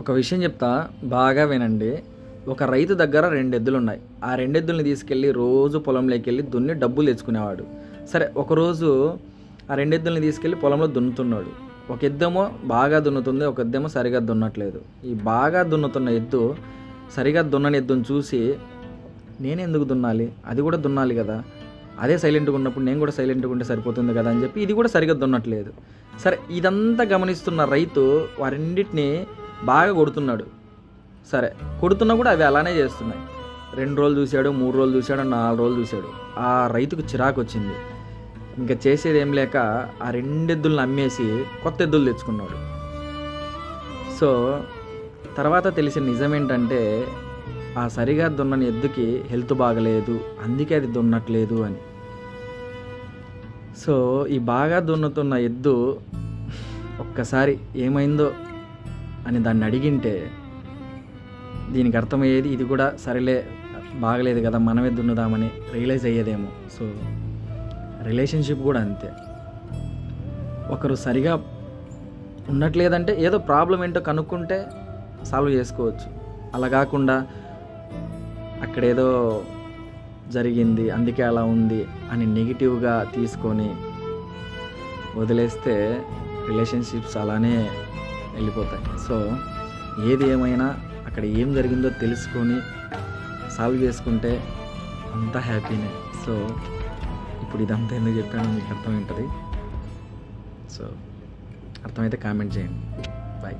ఒక విషయం చెప్తా బాగా వినండి. ఒక రైతు దగ్గర రెండు ఎద్దులు ఉన్నాయి ఆ రెండు ఎద్దుల్ని తీసుకెళ్ళి రోజు పొలంలోకి వెళ్ళి దున్ని డబ్బులు తెచ్చుకునేవాడు. సరే ఒకరోజు ఆ రెండు ఎద్దుల్ని తీసుకెళ్ళి పొలంలో దున్నుతున్నాడు. ఒక ఎద్దేమో బాగా దున్నుతుంది ఒక ఎద్దేమో సరిగా దున్నట్లేదు. ఈ బాగా దున్నుతున్న ఎద్దు సరిగా దున్నని ఎద్దును చూసి నేను ఎందుకు దున్నాలి? అది కూడా దున్నాలి కదా. అదే సైలెంట్గా ఉన్నప్పుడు నేను కూడా సైలెంట్గా ఉంటే సరిపోతుంది కదా అని చెప్పి ఇది కూడా సరిగ్గా దున్నట్లేదు. సరే ఇదంతా గమనిస్తున్న రైతు వారింటిని బాగా కొడుతున్నాడు. సరే కొడుతున్నా కూడా అవి అలానే చేస్తున్నాయి. రెండు రోజులు చూశాడు మూడు రోజులు చూశాడు నాలుగు రోజులు చూశాడు. ఆ రైతుకు చిరాకు వచ్చింది. ఇంకా చేసేది ఏం లేక ఆ రెండు ఎద్దులను అమ్మేసి కొత్త ఎద్దులు తెచ్చుకున్నాడు. సో తర్వాత తెలిసిన నిజం ఏంటంటే ఆ సరిగా దున్నని ఎద్దుకి హెల్త్ బాగలేదు అందుకే అది దున్నట్లేదు అని. సో ఈ బాగా దున్నుతున్న ఎద్దు ఒక్కసారి ఏమైందో అని దాన్ని అడిగింటే దీనికి అర్థమయ్యేది ఇది కూడా సరేలే బాగలేదు కదా మనమే దున్నుదామని రియలైజ్ అయ్యేదేమో. సో రిలేషన్షిప్ కూడా అంతే. ఒకరు సరిగా ఉండట్లేదంటే ఏదో ప్రాబ్లం ఏంటో కనుక్కుంటే సాల్వ్ చేసుకోవచ్చు. అలా కాకుండా అక్కడేదో జరిగింది అందుకే అలా ఉంది అని నెగిటివ్గా తీసుకొని వదిలేస్తే రిలేషన్షిప్స్ అలానే వెళ్ళిపోతాయి. సో ఏది ఏమైనా అక్కడ ఏం జరిగిందో తెలుసుకొని సాల్వ్ చేసుకుంటే అంతా హ్యాపీనే. సో ఇప్పుడు ఇదంతా ఎందుకు చెప్పానో మీకు అర్థం ఉంటుంది సో అర్థమైతే కామెంట్ చేయండి. బాయ్